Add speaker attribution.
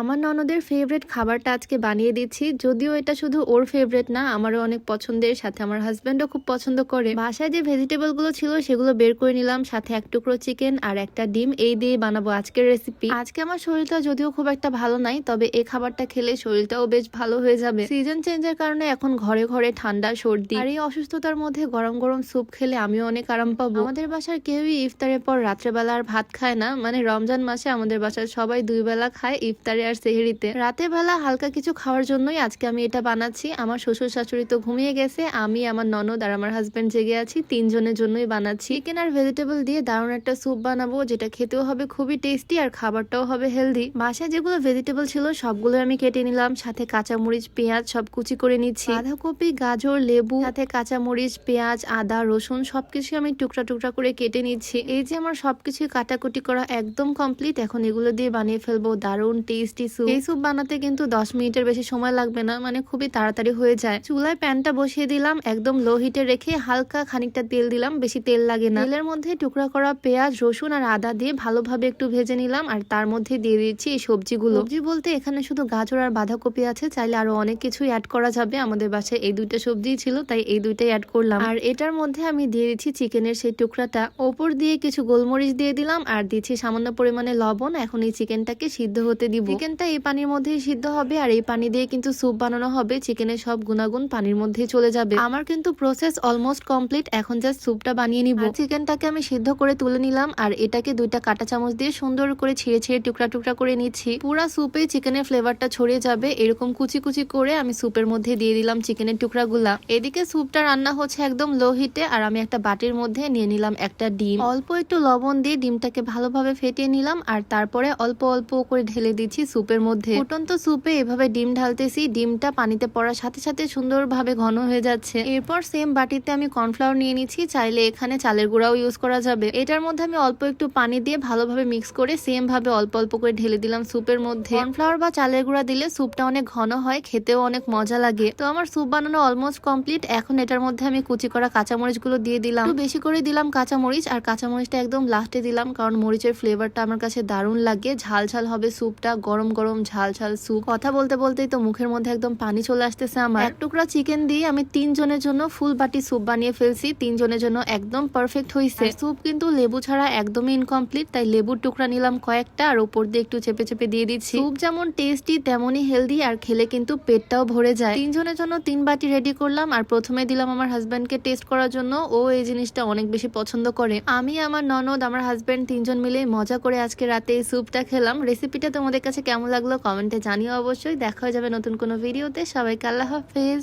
Speaker 1: আমার ননদের ফেভারিট খাবারটা আজকে বানিয়ে দিচ্ছি। যদিও এটা শুধু ওর ফেভারিট না, আমারও অনেক পছন্দের, সাথে আমার হাজব্যান্ডও খুব পছন্দ করে। বাসায় যে ভেজিটেবলগুলো ছিল, সেগুলো বের করে নিলাম, সাথে এক টুকরো চিকেন আর একটা ডিম। এই দিয়ে বানাবো আজকের রেসিপি আজকে আমার শরীরটা যদিও খুব একটা ভালো নাই, তবে এই খাবারটা খেলে শরীরটাও বেশ ভালো হয়ে যাবে। সিজন চেঞ্জের কারণে এখন ঘরে ঘরে ঠান্ডা, সর্দি আর এই অসুস্থতার মধ্যে গরম গরম স্যুপ খেলে আমিও অনেক আরাম পাবো। আমাদের বাসার কেউই ইফতারের পর রাত্রেবেলা আর ভাত খায় না মানে রমজান মাসে আমাদের বাসার সবাই দুই বেলা খায়, ইফতারে আর সেহরিতে। রাতের বেলা হালকা কিছু খাওয়ার জন্যই আজকে আমি এটা বানাচ্ছি। আমার শ্বশুর শাশুড়ি তো ঘুমিয়ে গেছে, আমি, আমার ননদ আর আমার হাজব্যান্ড জেগে আছি, তিনজনের জন্যই বানাচ্ছি। চিকেন আর ভেজিটেবল দিয়ে দারুণ একটা স্যুপ বানাবো, যেটা খেতেও হবে খুবই টেস্টি আর খাবারটাও হবে হেলদি বাসায় যেগুলো ভেজিটেবল ছিল সবগুলো আমি কেটে নিলাম, সাথে কাঁচামরিচ, পেঁয়াজ সব কুচি করে নিচ্ছি। বাঁধাকপি, গাজর, লেবু, সাথে কাঁচামরিচ, পেঁয়াজ, আদা, রসুন সবকিছু আমি টুকরা টুকরা করে কেটে নিচ্ছি। এই যে আমার সবকিছু কাটাকুটি করা একদম কমপ্লিট এখন এগুলো দিয়ে বানিয়ে ফেলব, দারুণ টেস্টি স্যুপ এই স্যুপ বানাতে কিন্তু দশ মিনিটের বেশি সময় লাগবে না মানে খুবই তাড়াতাড়ি হয়ে যায়। চুলায় প্যানটা বসিয়ে দিলাম, একদম লো হিটে রেখে হালকা খানিকটা তেল দিলাম, বেশি তেল লাগে না। তেলের মধ্যে টুকরা করা পেঁয়াজ, রসুন আর আদা দিয়ে ভালোভাবে একটু ভেজে নিলাম, আর তার মধ্যে দিয়ে দিচ্ছি এই সবজিগুলো। সবজি বলতে এখানে শুধু গাজর আর বাঁধাকপি আছে, চাইলে আরও অনেক কিছুই অ্যাড করা যাবে। আমাদের বাসায় এই দুইটা সবজি ছিল, তাই এই দুইটাই অ্যাড করলাম। আর এটার মধ্যে আমি দিয়ে দিচ্ছি চিকেনের সেই টুকরাটা। ওপর দিয়ে কিছু গোলমরিচ দিয়ে দিলাম, আর দিচ্ছি সামান্য পরিমাণে লবণ। এখন এই চিকেনটাকে সিদ্ধ হতে দিব। চিকেনটা এই পানির মধ্যেই সিদ্ধ হবে, আর এই পানি দিয়ে কিন্তু স্যুপ বানানো হবে। চিকেনের সব গুণাগুণ পানির মধ্যেই চলে যাবে। আমার কিন্তু প্রসেস অলমোস্ট কমপ্লিট এখন জাস্ট স্যুপটা বানিয়ে নিব। চিকেনটাকে আমি সিদ্ধ করে তুলে নিলাম, আর এটাকে দুইটা কাঁটা চামচ দিয়ে সুন্দর করে ছিঁড়ে ছিঁড়ে টুকরা টুকরা করে নিচ্ছি। পুরা স্যুপে চিকেনের ফ্লেভারটা ছড়িয়ে যাবে, এরকম কুচি কুচি করে আমি স্যুপের মধ্যে দিয়ে দিলাম চিকেনের টুকরাগুলা। এদিকে স্যুপটা রান্না হচ্ছে একদম লো হিটে আর আমি একটা বাটির মধ্যে নিয়ে নিলাম একটা ডিম। অল্প একটু লবণ দিয়ে ডিমটাকে ভালোভাবে ফেটিয়ে নিলাম, আর তারপরে অল্প অল্প করে ঢেলে দিচ্ছি স্যুপের মধ্যে। ফুটন্ত স্যুপে এভাবে ডিম ঢালতেছি, ডিমটা পানিতে পড়ার সাথে সাথে সুন্দরভাবে ঘন হয়ে যাচ্ছে। এরপর সেম বাটিতে আমি কর্নফ্লাওয়ার নিয়ে নিচ্ছি, চাইলে এখানে চালের গুঁড়াও ইউজ করা যাবে। এটার মধ্যে আমি অল্প একটু পানি দিয়ে ভালোভাবে মিক্স করে সেম ভাবে অল্প অল্প করে ঢেলে দিলাম স্যুপের মধ্যে। কর্নফ্লাওয়ার বা চালের গুঁড়া দিলে স্যুপটা অনেক ঘন হয়, খেতেও অনেক মজা লাগে। তো আমার স্যুপ বানানো অলমোস্ট কমপ্লিট এখন এটার মধ্যে আমি কুচি করা কাঁচামরিচগুলো দিয়ে দিলাম। বেশি করে দিলাম কাঁচামরিচ, আর কাঁচামরিচটা একদম লাস্টে দিলাম, কারণ মরিচের ফ্লেভারটা আমার কাছে দারুণ লাগে। ঝাল ঝাল হবে স্যুপটা গরম গরম গরম ঝাল ঝাল স্যুপ। কথা বলতে বলতেই তো মুখের মধ্যে একদম পানি চলে আসতেছে আমার। এক টুকরা চিকেন দিয়ে আমি তিনজনের জন্য ফুল বাটি স্যুপ বানিয়ে ফেলছি। তিনজনের জন্য একদম পারফেক্ট হয়েছে স্যুপ কিন্তু লেবু ছাড়া একদমই ইনকমপ্লিট তাই লেবুর টুকরা নিলাম কয়েকটা আর উপর দিয়ে একটু চেপে চেপে দিয়ে দিচ্ছি। স্যুপ যেমন টেস্টি তেমনই হেলদি আর খেলে কিন্তু পেটটাও ভরে যায়। তিনজনের জন্য তিন বাটি রেডি করলাম আর প্রথমে দিলাম আমার হাজব্যান্ডকে টেস্ট করার জন্য। ও এই জিনিসটা অনেক বেশি পছন্দ করে। আমি, আমার ননদ, আমার হাজব্যান্ড তিনজন মিলে মজা করে আজকে রাতে এই স্যুপটা খেলাম। রেসিপিটা তোমাদের কাছে কেমন লাগল কমেন্টে জানিও অবশ্যই। দেখা হয়ে যাবে নতুন কোনো ভিডিওতে। সবাইকে আল্লাহ হাফেজ।